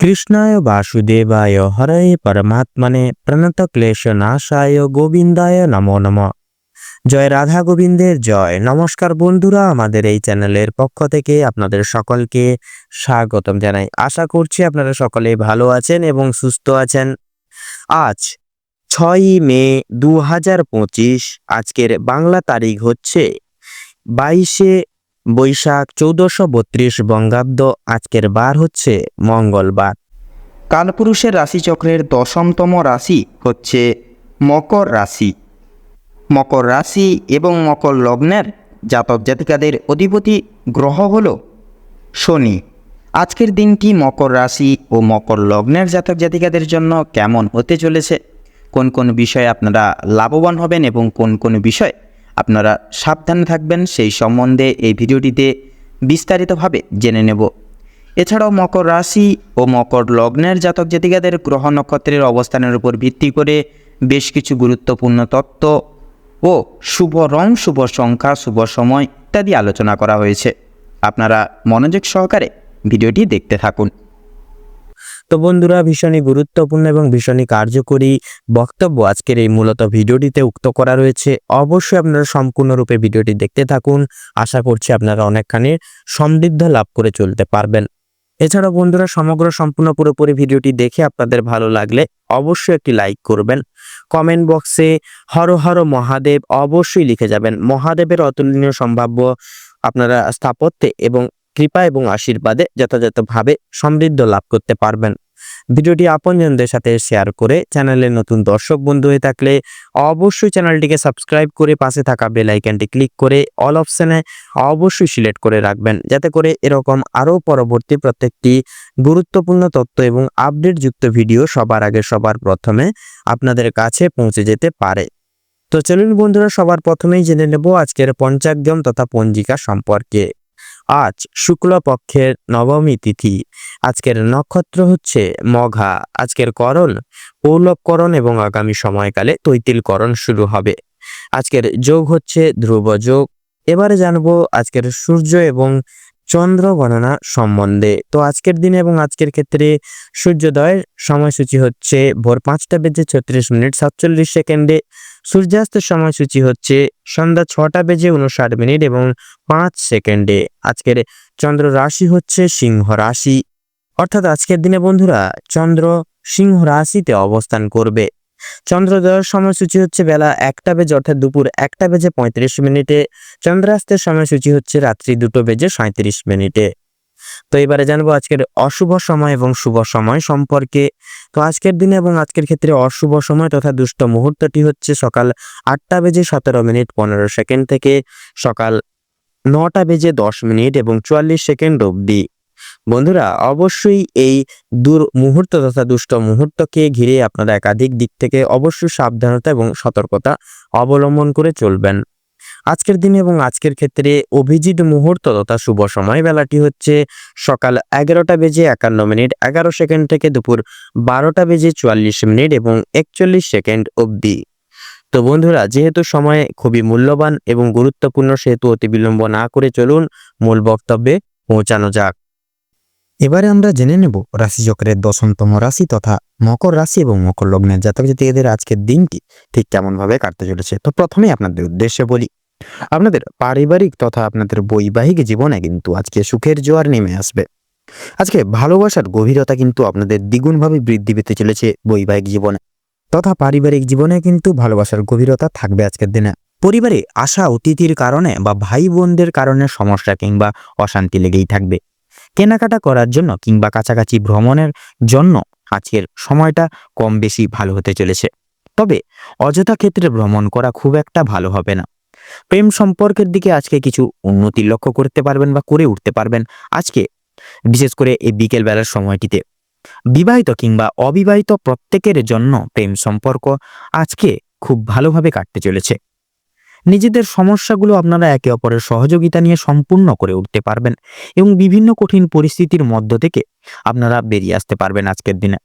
কৃষ্ণায় বাসুদেবায় হরে পরমাত্মনে প্রণতক্লেশনাশায় গোবিন্দায় নমো নম। জয় রাধা গোবিন্দের, জয়। নমস্কার বন্ধুরা, আমাদের এই চ্যানেলের পক্ষ থেকে আপনাদের সকলকে স্বাগতম জানাই। আশা করছি আপনারা সকলে ভালো আছেন এবং সুস্থ আছেন। আজ ছয়ই মে দু হাজার পঁচিশ, আজকের বাংলা তারিখ হচ্ছে বাইশে বৈশাখ চৌদ্দশো বত্রিশ বঙ্গাব্দ, আজকের বার হচ্ছে মঙ্গলবার। কালপুরুষের রাশিচক্রের দশমতম রাশি হচ্ছে মকর রাশি। মকর রাশি এবং মকর লগ্নের জাতক জাতিকাদের অধিপতি গ্রহ হল শনি। আজকের দিনটি মকর রাশি ও মকর লগ্নের জাতক জাতিকাদের জন্য কেমন হতে চলেছে? কোন কোন বিষয়ে আপনারা লাভবান হবেন এবং কোন কোন বিষয় আপনারা সাবধানে থাকবেন। সেই সম্বন্ধে এই ভিডিওটিতে বিস্তারিতভাবে জেনে নেব। এছাড়াও মকর রাশি ও মকর লগ্নের জাতক জাতিকাদের গ্রহ নক্ষত্রের অবস্থানের উপর ভিত্তি করে বেশ কিছু গুরুত্বপূর্ণ তত্ত্ব ও শুভ রং, শুভ সংখ্যা, শুভ সময় ইত্যাদি আলোচনা করা হয়েছে। আপনারা মনোযোগ সহকারে ভিডিওটি দেখতে থাকুন। তো বন্ধুরা, ভীষণই গুরুত্বপূর্ণ এবং ভীষণই কার্যকরী বক্তব্য আজকের এই মূলত ভিডিওটিতে উক্ত করা রয়েছে। অবশ্যই আপনারা সম্পূর্ণরূপে ভিডিওটি দেখতে থাকুন। আশা করছি আপনারা অনেকখানি সমৃদ্ধ লাভ করে চলতে পারবেন। এছাড়া বন্ধুরা, সমগ্র সম্পূর্ণ পুরোপুরি ভিডিওটি দেখে আপনাদের ভালো লাগলে অবশ্যই একটি লাইক করবেন। কমেন্ট বক্সে হর হর মহাদেব অবশ্যই লিখে যাবেন। মহাদেবের অতুলনীয় সম্ভাব্য আপনারা স্থাপত্যে এবং কৃপা এবং আশীর্বাদে যথাযথভাবে সমৃদ্ধ লাভ করতে পারবেন। ভিডিওটি আপনজনদের সাথে শেয়ার করে চ্যানেলে নতুন দর্শক বন্ধু হয়ে থাকলে অবশ্যই চ্যানেলটিকে সাবস্ক্রাইব করে পাশে থাকা বেল আইকনটি ক্লিক করে অল অপশনে অবশ্যই সিলেক্ট করে রাখবেন, যাতে করে এরকম আরও পরবর্তী প্রত্যেকটি গুরুত্বপূর্ণ তথ্য এবং আপডেটযুক্ত ভিডিও সবার আগে সবার প্রথমে আপনাদের কাছে পৌঁছে যেতে পারে। তো চলুন বন্ধুরা, সবার প্রথমেই জেনে নেব আজকের পঞ্চাগ্যম তথা পঞ্জিকা সম্পর্কে। আজ শুক্লপক্ষের নবমী তিথি। আজকের নক্ষত্র হচ্ছে মঘা। আজকের করণ পৌলবকরণ এবং আগামী সময়কালে তৈতিলকরণ শুরু হবে। আজকের যোগ হচ্ছে ধ্রুব যোগ। এবারে জানব আজকের সূর্য এবং চন্দ্র গণনা সম্বন্ধে। তো আজকের দিনে এবং আজকের ক্ষেত্রে সূর্যোদয়ের সময়সূচি হচ্ছে ভোর পাঁচটা বেজে ছত্রিশ মিনিট সাতচল্লিশ সেকেন্ডে। সূর্যাস্তের সময়সূচি হচ্ছে সন্ধ্যা ছটা বেজে উনষাট মিনিট এবং পাঁচ সেকেন্ডে। আজকের চন্দ্র রাশি হচ্ছে সিংহ রাশি। অর্থাৎ আজকের দিনে বন্ধুরা, চন্দ্র সিংহ রাশিতে অবস্থান করবে। চন্দ্রোদয়ের সময়সূচি হচ্ছে বেলা একটা বেজে, অর্থাৎ দুপুর একটা বেজে পঁয়ত্রিশ মিনিটে। চন্দ্রাস্তের সময়সূচি হচ্ছে রাত্রি দুটো বেজে সাঁত্রিশ মিনিটে। তো এবারে জানব আজকের অশুভ সময় এবং শুভ সময় সম্পর্কে। তো আজকের দিনে এবং আজকের ক্ষেত্রে অশুভ সময় তথা দুষ্ট মুহূর্তটি হচ্ছে সকাল আটটা বেজে সতেরো মিনিট পনেরো সেকেন্ড থেকে সকাল নটা বেজে দশ মিনিট এবং চুয়াল্লিশ সেকেন্ড অবধি। বন্ধুরা, অবশ্যই এই দূর মুহূর্ত তথা দুষ্ট মুহূর্তকে ঘিরে আপনারা একাধিক দিক থেকে অবশ্যই সাবধানতা এবং সতর্কতা অবলম্বন করে চলবেন। আজকের দিনে এবং আজকের ক্ষেত্রে অভিজিৎ মুহূর্ত তথা শুভ সময় বেলাটি হচ্ছে সকাল এগারোটা বেজে একান্ন মিনিট, এগারো সেকেন্ড থেকে দুপুর বারোটা বেজে চুয়াল্লিশ মিনিট এবং একচল্লিশ সেকেন্ড অবধি। তো বন্ধুরা, যেহেতু সময় খুবই মূল্যবান এবং গুরুত্বপূর্ণ, সেহেতু অতি বিলম্ব না করে চলুন মূল বক্তব্যে পৌঁছানো যাক। এবারে আমরা জেনে নেব রাশিচক্রের দশমতম রাশি তথা মকর রাশি এবং মকর লগ্নের জাতক জাতিকাদের আজকের দিনটি ঠিক কেমনভাবে কাটতে চলেছে। তো প্রথমেই আপনাদের উদ্দেশ্যে বলি আপনাদের পারিবারিক তথা আপনাদের বৈবাহিক জীবনে কিন্তু আজকে সুখের জোয়ার নেমে আসবে। আজকে ভালোবাসার গভীরতা কিন্তু আপনাদের দ্বিগুণভাবে বৃদ্ধি পেতে চলেছে বৈবাহিক জীবনে। তথা পারিবারিক জীবনে কিন্তু ভালোবাসার গভীরতা থাকবে আজকের দিনে। পরিবারে আসা অতিথির কারণে বা ভাই বোনদের কারণে সমস্যা কিংবা অশান্তি লেগেই থাকবে। কেনাকাটা করার জন্য কিংবা কাছাকাছি ভ্রমণের জন্য আজকের সময়টা কম বেশি ভালো হতে চলেছে। তবে অযথা ক্ষেত্রে ভ্রমণ করা খুব একটা ভালো হবে না। প্রেম সম্পর্কের দিকে আজকে কিছু উন্নতি লক্ষ্য করতে পারবেন বা করে উঠতে পারবেন। আজকে, বিশেষ করে এই বিকেল বেলার সময়টিতে, বিবাহিত কিংবা অবিবাহিত প্রত্যেকের জন্য প্রেম সম্পর্ক আজকে খুব ভালোভাবে কাটতে চলেছে। নিজেদের সমস্যাগুলো আপনারা একে অপরের সহযোগিতা নিয়ে সম্পূর্ণ করে উঠতে পারবেন এবং বিভিন্ন কঠিন পরিস্থিতির মধ্য থেকে আপনারা বেরিয়ে আসতে পারবেন আজকের দিনে।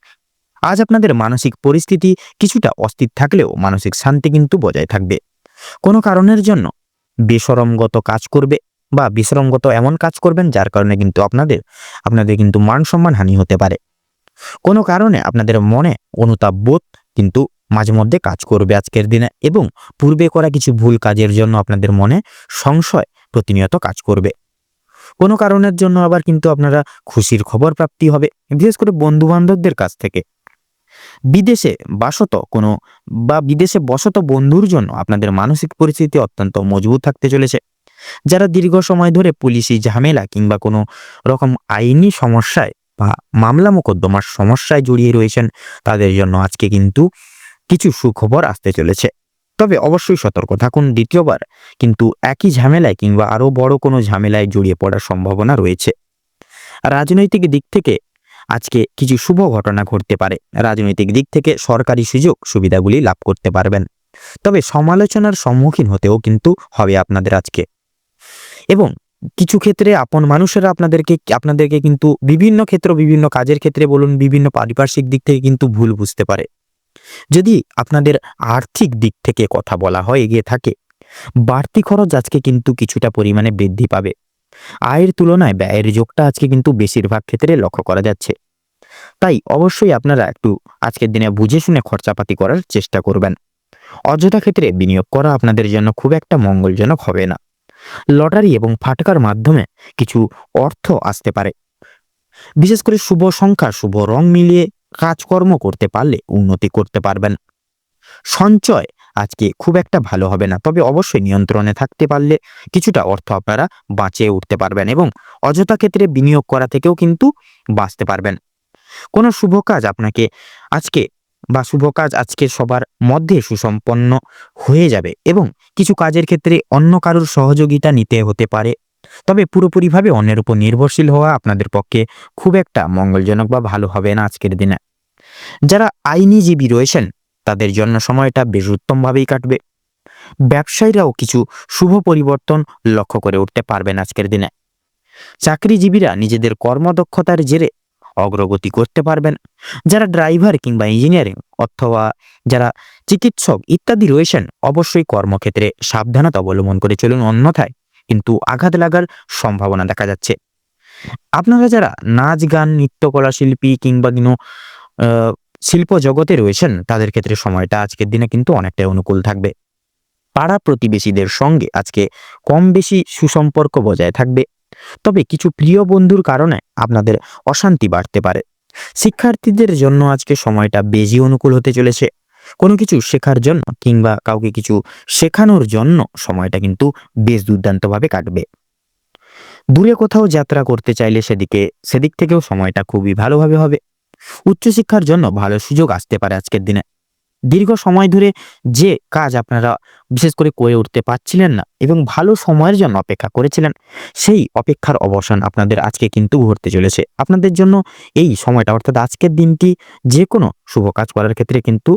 আজ আপনাদের মানসিক পরিস্থিতি কিছুটা অস্থির থাকলেও মানসিক শান্তি কিন্তু বজায় থাকবে। কোনো কারণের জন্য বেসরমগত কাজ করবে বা বিশ্রমগত এমন কাজ করবেন যার কারণে কিন্তু আপনাদের আপনাদের কিন্তু মান সম্মান হানি হতে পারে। কোনো কারণে আপনাদের মনে অনুতাপ বোধ কিন্তু মাঝে মধ্যে কাজ করবে আজকের দিনে এবং পূর্বে করা কিছু ভুল কাজের জন্য আপনাদের মনে সংশয় প্রতিনিয়ত কাজ করবে। কোনো কারণের জন্য আবার কিন্তু আপনারা খুশির খবর প্রাপ্তি হবে, বিশেষ করে বন্ধু বান্ধবদের কাছ থেকে। বিদেশে বাসত কোনো বা বিদেশে বসত বন্ধুর জন্য আপনাদের মানসিক পরিস্থিতি অত্যন্ত মজবুত থাকতে চলেছে। যারা দীর্ঘ সময় ধরে পুলিশি ঝামেলা কিংবা কোনো রকম আইনি সমস্যায় বা মামলা মোকদ্দমার সমস্যায় জড়িয়ে রয়েছেন, তাদের জন্য আজকে কিন্তু কিছু সুখবর আসতে চলেছে। তবে অবশ্যই সতর্ক থাকুন দ্বিতীয়বার, কিন্তু একই ঝামেলায় কিংবা আরও বড় কোনো ঝামেলায় জড়িয়ে পড়ার সম্ভাবনা রয়েছে। রাজনৈতিক দিক থেকে আজকে কিছু শুভ ঘটনা ঘটতে পারে। রাজনৈতিক দিক থেকে সরকারি সুযোগ সুবিধাগুলি লাভ করতে পারবেন। তবে সমালোচনার সম্মুখীন হতেও কিন্তু হবে আপনাদের আজকে। এবং কিছু ক্ষেত্রে আপন মানুষেরা আপনাদেরকে আপনাদেরকে কিন্তু বিভিন্ন ক্ষেত্র, বিভিন্ন কাজের ক্ষেত্রে বলুন, বিভিন্ন পারিপার্শ্বিক দিক থেকে কিন্তু ভুল বুঝতে পারে। যদি আপনাদের আর্থিক দিক থেকে কথা বলা হয়, এগিয়ে থাকে, বাড়তি খরচ আজকে কিন্তু কিছুটা পরিমাণে বৃদ্ধি পাবে। আয়ের তুলনায় ব্যয়ের যোগটা আজকে কিন্তু বেশিরভাগ ক্ষেত্রে লক্ষ্য করা যাচ্ছে। তাই অবশ্যই আপনারা একটু আজকের দিনে বুঝে শুনে খরচাপাতি করার চেষ্টা করবেন। অযথা ক্ষেত্রে বিনিয়োগ করা আপনাদের জন্য খুব একটা মঙ্গলজনক হবে না। লটারি এবং ফাটকার মাধ্যমে কিছু অর্থ আসতে পারে। বিশেষ করে শুভ সংখ্যা, শুভ রং মিলিয়ে কাজকর্ম করতে পারলে উন্নতি করতে পারবেন। সঞ্চয় আজকে খুব একটা ভালো হবে না। তবে অবশ্যই নিয়ন্ত্রণে থাকতে পারলে কিছুটা অর্থ আপনারা বাঁচিয়ে উঠতে পারবেন এবং অযথা ক্ষেত্রে বিনিয়োগ করা থেকেও কিন্তু বাঁচতে পারবেন। কোনো শুভ কাজ আপনাকে আজকে বা শুভ কাজ আজকে সবার মধ্যে সুসম্পন্ন হয়ে যাবে এবং কিছু কাজের ক্ষেত্রে অন্য কারোর সহযোগিতা নিতে হতে পারে। তবে পুরোপুরিভাবে অন্যের উপর নির্ভরশীল হওয়া আপনাদের পক্ষে খুব একটা মঙ্গলজনক বা ভালো হবে না আজকের দিনে। যারা আইনিজীবী রয়েছেন তাদের জন্য সময়টা বেশ উত্তমভাবেই কাটবে। ব্যবসায়ীরাও কিছু শুভ পরিবর্তন লক্ষ্য করে উঠতে পারবেন আজকের দিনে। চাকরিজীবীরা নিজেদের কর্মদক্ষতার জেরে অগ্রগতি করতে পারবেন। যারা ড্রাইভার কিংবা ইঞ্জিনিয়ারিং অথবা যারা চিকিৎসক ইত্যাদি রয়েছেন, অবশ্যই কর্মক্ষেত্রে সাবধানতা অবলম্বন করে চলুন। অন্যথায় কিন্তু আঘাত লাগার সম্ভাবনা দেখা যাচ্ছে। আপনারা যারা নাচ গান, নৃত্যকলা শিল্পী কিংবা কোনো শিল্প জগতে রয়েছেন, তাদের ক্ষেত্রে সময়টা আজকের দিনে কিন্তু অনেকটাই অনুকূল থাকবে। পাড়া প্রতিবেশীদের সঙ্গে আজকে কম বেশি সুসম্পর্ক বজায় থাকবে। তবে কিছু প্রিয় বন্ধুর কারণে আপনাদের অশান্তি বাড়তে পারে। শিক্ষার্থীদের জন্য আজকে সময়টা বেশি অনুকূল হতে চলেছে। কোনো কিছু শেখার জন্য কিংবা কাউকে কিছু শেখানোর জন্য সময়টা কিন্তু বেশ দুর্দান্তভাবে কাটবে। দূরে কোথাও যাত্রা করতে চাইলে সেদিকে, সেদিক থেকেও সময়টা খুবই ভালোভাবে হবে। উচ্চশিক্ষার জন্য ভালো সুযোগ আসতে পারে আজকের দিনে। দীর্ঘ সময় ধরে যে কাজ আপনারা বিশেষ করে করে উঠতে পারছিলেন না এবং ভালো সময়ের জন্য অপেক্ষা করেছিলেন, সেই অপেক্ষার অবসান আপনাদের আজকে কিন্তু ঘটতে চলেছে। আপনাদের জন্য এই সময়টা, অর্থাৎ আজকের দিনটি যে কোনো শুভ কাজ করার ক্ষেত্রে কিন্তু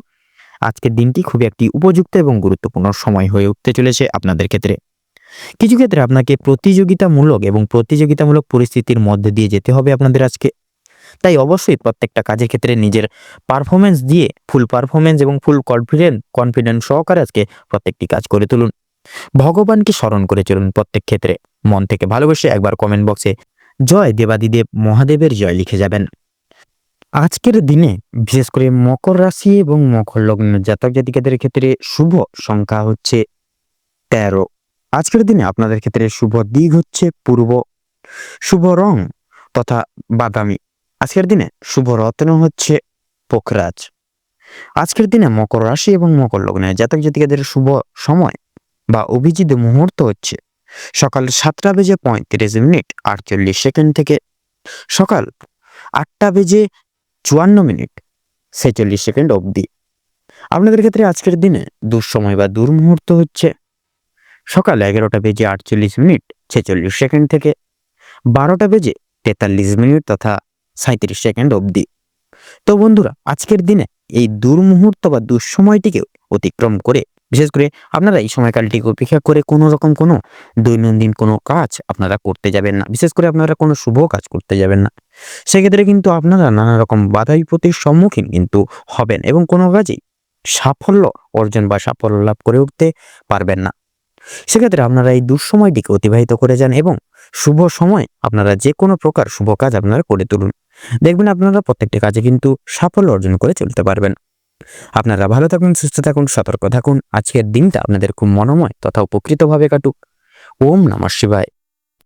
আজকের দিনটি খুবই একটি উপযুক্ত এবং গুরুত্বপূর্ণ সময় হয়ে উঠতে চলেছে আপনাদের ক্ষেত্রে। কিছু ক্ষেত্রে আপনাকে প্রতিযোগিতামূলক এবং প্রতিযোগিতামূলক পরিস্থিতির মধ্যে দিয়ে যেতে হবে আপনাদের আজকে। তাই অবশ্যই প্রত্যেকটা কাজের ক্ষেত্রে নিজের পারফরমেন্স দিয়ে ফুল পারফরমেন্স এবং ফুল কনফিডেন্ট কনফিডেন্স সহকারে আজকে প্রত্যেকটি কাজ করে তুলুন। ভগবানকে স্মরণ করে চলুন প্রত্যেক ক্ষেত্রে। মন থেকে ভালোবেসে একবার কমেন্ট বক্সে জয় দেবাদিদেব মহাদেবের জয় লিখে যাবেন। আজকের দিনে বিশেষ করে মকর রাশি এবং মকর লগ্ন জাতক জাতিকাদের ক্ষেত্রে শুভ সংখ্যা হচ্ছে তেরো। আজকের দিনে আপনাদের ক্ষেত্রে শুভ দিক হচ্ছে পূর্ব। শুভ রং তথা বাদামি। আজকের দিনে শুভ রত্ন হচ্ছে পোখরাজ। আজকের দিনে মকর রাশি এবং মকর লগ্নে জাতক জাতিকাদের শুভ সময় বা অভিজিৎ মুহূর্ত হচ্ছে সকাল সাতটা বেজে পঁয়ত্রিশ মিনিট আটচল্লিশ সেকেন্ড থেকে সকাল আটটা বেজে চুয়ান্ন মিনিট ছেচল্লিশ সেকেন্ড অবধি। আপনাদের ক্ষেত্রে আজকের দিনে দুঃসময় বা দুর্মুহূর্ত হচ্ছে সকাল এগারোটা বেজে আটচল্লিশ মিনিট ছেচল্লিশ সেকেন্ড থেকে বারোটা বেজে তেতাল্লিশ মিনিট তথা সাঁত্রিশ সেকেন্ড অবধি। তো বন্ধুরা, আজকের দিনে এই দুর্মুহূর্ত বা দুঃসময়টিকে অতিক্রম করে, বিশেষ করে আপনারা এই সময়কালটিকে উপেক্ষা করে কোনো রকম কোনো দৈনন্দিন কোনো কাজ আপনারা করতে যাবেন না। বিশেষ করে আপনারা কোনো শুভ কাজ করতে যাবেন না। সেক্ষেত্রে কিন্তু আপনারা নানা রকম বাধা বিপত্তির সম্মুখীন কিন্তু হবেন এবং কোনো কাজেই সাফল্য অর্জন বা সাফল্য লাভ করে উঠতে পারবেন না। সেক্ষেত্রে আপনারা এই দুঃসময়টিকে অতিবাহিত করে যান এবং শুভ সময় আপনারা যে কোনো প্রকার শুভ কাজ আপনারা করে তুলুন। দেখবেন আপনারা প্রত্যেকটি কাজে কিন্তু সাফল্য অর্জন করে চলতে পারবেন। আপনারা ভালো থাকুন, সুস্থ থাকুন, সতর্ক থাকুন। আজকের দিনটা আপনাদের খুব মনোময় তথা উপকৃতভাবে কাটুক। ওম নমঃ শিবায়।